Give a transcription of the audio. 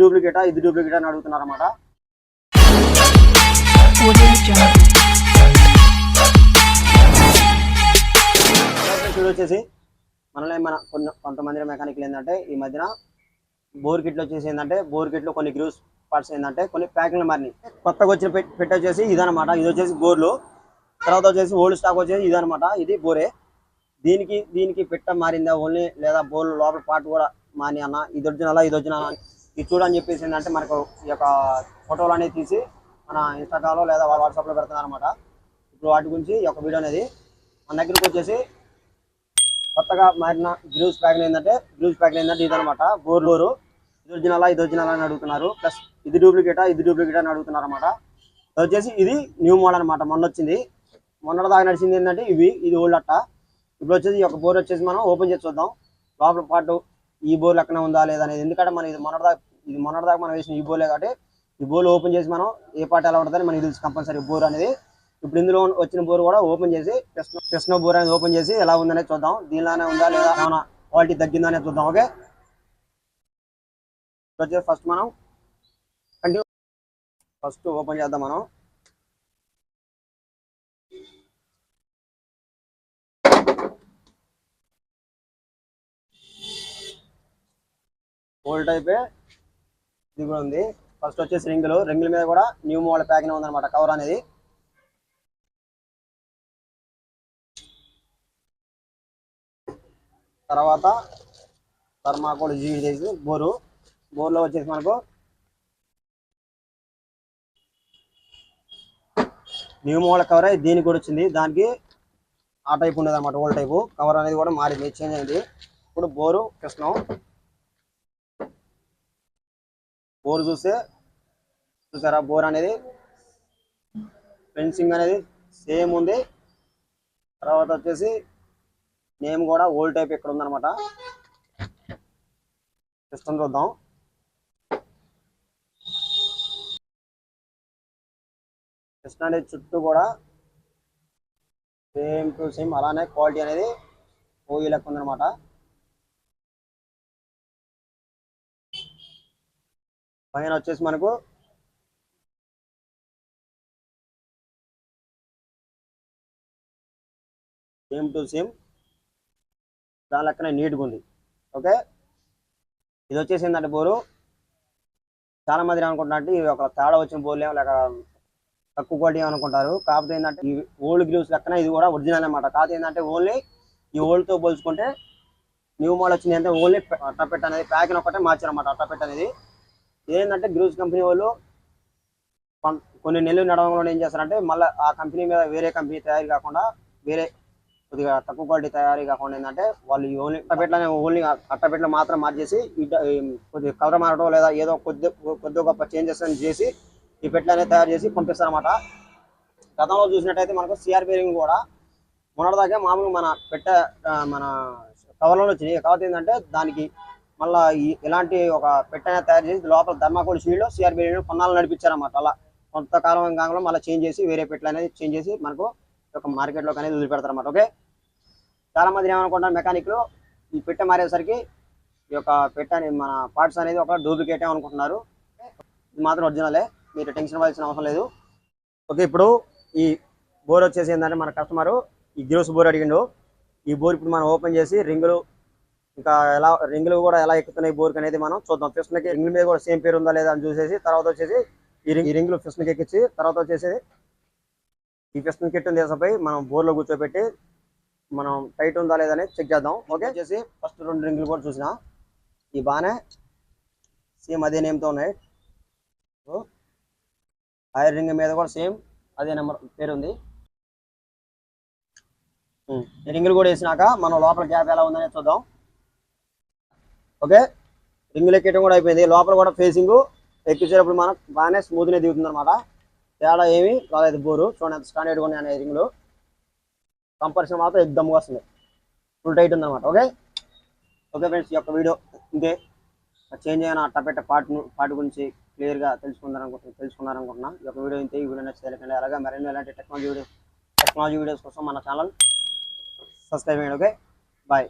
డూప్లికేటా ఇది డూప్లికేటా అని అడుగుతున్నారు అనమాట ఇది వచ్చేసి మనలో మన కొన్ని కొంతమంది మెకానిక్లు ఏంటంటే ఈ మధ్యన బోర్ కిట్లు వచ్చేసి ఏంటంటే బోర్ కిట్లో కొన్ని గ్రూస్ పార్ట్స్ ఏంటంటే కొన్ని ప్యాకింగ్లు మారినాయి. కొత్తగా వచ్చిన పెట్టి వచ్చేసి ఇదనమాట ఇది వచ్చేసి బోర్లు తర్వాత వచ్చేసి ఓల్డ్ స్టాక్ వచ్చేసి ఇదనమాట ఇది బోరే దీనికి దీనికి పెట్ట మారిందా ఓన్లీ లేదా బోర్లు లోపల పార్ట్ కూడా మాని అన్న? ఇది ఒరిజినల్ ఇది ఒరిజినల్ ఇది చూడని చెప్పేసి ఏంటంటే మనకు ఈ యొక్క ఫోటోలు అనేది తీసి మన ఇన్స్టాగ్రామ్లో లేదా వాట్సాప్లో పెడుతున్నారు అనమాట ఇప్పుడు వాటి గురించి ఈ యొక్క వీడియో అనేది మన దగ్గరికి వచ్చేసి కొత్తగా మారిన గ్రూస్ ప్యాక్ ఏంటంటే గ్రూస్ ప్యాక్ ఏంటంటే ఇది అనమాట బోర్ బోరు ఇది ఒరిజినలా ఇది ఒరిజినల్ అని అడుగుతున్నారు. ప్లస్ ఇది డూప్లికేటా ఇది డూప్లికేట్ అని అడుగుతున్నారు అనమాట వచ్చేసి ఇది న్యూ మోడల్ అనమాట మొన్న వచ్చింది. మొన్న దాకా నడిచింది ఏంటంటే ఇవి ఇది ఓల్డ్ అట్ట. ఇప్పుడు వచ్చేసి ఈ యొక్క బోర్ వచ్చేసి మనం ఓపెన్ చేసి చూద్దాం. లోపల పాటు ఈ బోర్ లెక్కన ఉందా లేదా అనేది. ఎందుకంటే మనం ఇది మొన్నటిదాకా ఇది మొన్నటి దాకా మనం వేసిన ఈ బోలే కాబట్టి ఈ బోల్ ఓపెన్ చేసి మనం ఏ పాట ఎలా ఉంటుందని మనకి తెలుసు కంపల్సరీ బోర్ అనేది. ఇప్పుడు ఇందులో వచ్చిన బోర్ కూడా ఓపెన్ చేసి కృష్ణ కృష్ణ బోర్ అనేది ఓపెన్ చేసి ఎలా ఉందనేది చూద్దాం. దీనిలోనే ఉందా లేదా ఏమైనా క్వాలిటీ తగ్గిందా అనేది చూద్దాం ఓకే? వచ్చేసి ఫస్ట్ మనం. కంటిన్యూ ఫస్ట్ ఓపెన్ చేద్దాం మనం. ఓల్డ్ టైపే ఇది కూడా ఉంది. ఫస్ట్ వచ్చేసి రింగులు రింగుల మీద కూడా న్యూ మోడల్ ప్యాకింగ్ ఉందన్నమాట కవర్ అనేది. తర్వాత థర్మాకోల్ జీ బోరు బోర్లో వచ్చేసి మనకు న్యూ మోడల్ కవర్ అయి దీనికి కూడా వచ్చింది. దానికి ఆ టైప్ ఉండేది అనమాట ఓల్డ్ టైపు కవర్ అనేది కూడా మారింది చేంజ్ అయింది. ఇప్పుడు బోరు కృష్ణం బోర్ చూస్తే చూసారా? బోర్ అనేది ఫెన్సింగ్ అనేది సేమ్ ఉంది. తర్వాత వచ్చేసి నేమ్ కూడా ఓల్డ్ టైప్ ఇక్కడ ఉందనమాట సిస్టమ్ చూద్దాం. సిస్టమ్ అనేది చుట్టూ కూడా సేమ్ టు సేమ్ అలానే క్వాలిటీ అనేది ఓయి లెక్క ఉందనమాట పైన వచ్చేసి మనకు సేమ్ టు సేమ్ దాని లెక్కనే నీట్గా ఉంది. ఓకే ఇది వచ్చేసి ఏంటంటే బోరు. చాలా మంది అనుకుంటున్నట్టు ఇవి ఒక తేడా వచ్చిన బోర్లు ఏమో లేక తక్కువ క్వాలిటీ అనుకుంటారు. కాకపోతే ఏంటంటే ఈ ఓల్డ్ గ్లూస్ లెక్కన ఇది కూడా ఒరిజినల్ అనమాట కాకపోతే ఏంటంటే ఓన్లీ ఈ ఓల్డ్తో పోల్చుకుంటే న్యూ మోడల్ వచ్చింది అంటే ఓన్లీ అట్టపెట్ట అనేది ప్యాకింగ్ ఒకటే మార్చారన్నమాట. అట్టపెట్ట అనేది. ఏంటంటే గ్రూస్ కంపెనీ వాళ్ళు కొన్- కొన్ని నెలలు నడవడంలో ఏం చేస్తారంటే మళ్ళీ ఆ కంపెనీ మీద వేరే కంపెనీ తయారీ కాకుండా వేరే కొద్దిగా తక్కువ క్వాలిటీ తయారీ కాకుండా ఏంటంటే వాళ్ళు ఓన్లీ అట్టపెట్లనే ఓన్లీ అట్టపెట్లు మాత్రం మార్చేసి కొద్దిగా కలర్ మారడం లేదా ఏదో కొద్ది కొద్ది గొప్ప చేంజెస్ అని చేసి ఈ పెట్లు తయారు చేసి పంపిస్తారనమాట గతంలో చూసినట్టయితే మనకు సిఆర్ బేరింగ్ కూడా మొన్నటిదాకా మామూలు మన పెట్ట మన కవర్లో వచ్చినాయి. కాకపోతే ఏంటంటే దానికి మళ్ళా ఇలాంటి ఒక పెట్టెన తయారు చేసి లోపల ధర్మాకోల్ షీల్డ్ సిఆర్ బేరింగ్ కొన్నాళ్ళు నడిపించారన్నమాట. అలా కొంతకాలం కాకుండా మళ్ళీ చేంజ్ చేసి వేరే పెట్లు అనేది చేంజ్ చేసి మనకు ఒక మార్కెట్లోకి అనేది వదిలిపెడతారన్నమాట. ఓకే? చాలా మంది ఏమనుకుంటారు మెకానిక్లు ఈ పెట్టె మారేసరికి ఈ యొక్క పెట్టె మన పార్ట్స్ అనేది ఒక డూప్లికేట్ అనుకుంటున్నారు. ఇది మాత్రం ఒరిజినలే మీరు టెన్షన్ పడాల్సిన అవసరం లేదు. ఓకే ఇప్పుడు ఈ బోర్ వచ్చేసి ఏంటంటే మన కస్టమర్ ఈ గ్రోస్ బోర్ అడిగిండు. ఈ బోర్ ఇప్పుడు మనం ఓపెన్ చేసి రింగులు ఇంకా ఎలా రింగులు కూడా ఎలా ఎక్కుతున్నాయి బోర్కి అనేది మనం చూద్దాం. ఫిస్ట్కి రింగుల మీద కూడా సేమ్ పేరు ఉందా లేదా అని చూసేసి తర్వాత వచ్చేసి ఈ రింగ్ ఈ రింగులు ఫిస్ట్కి ఎక్కించి తర్వాత వచ్చేసి ఈ ఫిస్ట్ని కిట్ తీసుకుపోయి మనం బోర్లో కూర్చోబెట్టి మనం టైట్ ఉందా లేదా అనేది చెక్ చేద్దాం. ఓకే చేసి ఫస్ట్ రెండు రింగులు కూడా చూసిన. ఈ బాగానే సేమ్ అదే నేమ్తో ఉన్నాయి. ఐర్ రింగ్ మీద కూడా సేమ్ అదే నెంబర్ పేరు ఉంది. ఈ రింగులు కూడా వేసినాక మనం లోపల గ్యాప్ ఎలా ఉందనే చూద్దాం. ఓకే? రింగ్ లెక్కేయడం కూడా అయిపోయింది. లోపల కూడా ఫేసింగ్ ఎక్కించేటప్పుడు మనం బాగానే స్మూత్నే దిగుతుంది అనమాట తేడా ఏమి రాలేదు బోరు. చూడండి ఎంత స్టాండర్డ్ ఉన్నాయి అనే రింగులు. కంపల్సరీ మాత్రం ఎగ్దమ్గా వస్తుంది. ఫుల్ టైట్ ఉందన్నమాట. ఓకే? ఓకే ఫ్రెండ్స్ ఈ యొక్క వీడియో ఇంతే. చేంజ్ అయిన అట్టపెట్ట పార్ట్ పార్ట్ గురించి క్లియర్గా తెలుసుకుందారనుకుంటున్నాను తెలుసుకున్నారనుకుంటున్నా. ఈ యొక్క వీడియో ఇంతే. ఈ వీడియో నచ్చితే అలాగే మరెన్నో ఇలాంటి టెక్నాలజీ వీడియో టెక్నాలజీ వీడియోస్ కోసం మన ఛానల్ సబ్స్క్రైబ్ చేయండి. ఓకే? బాయ్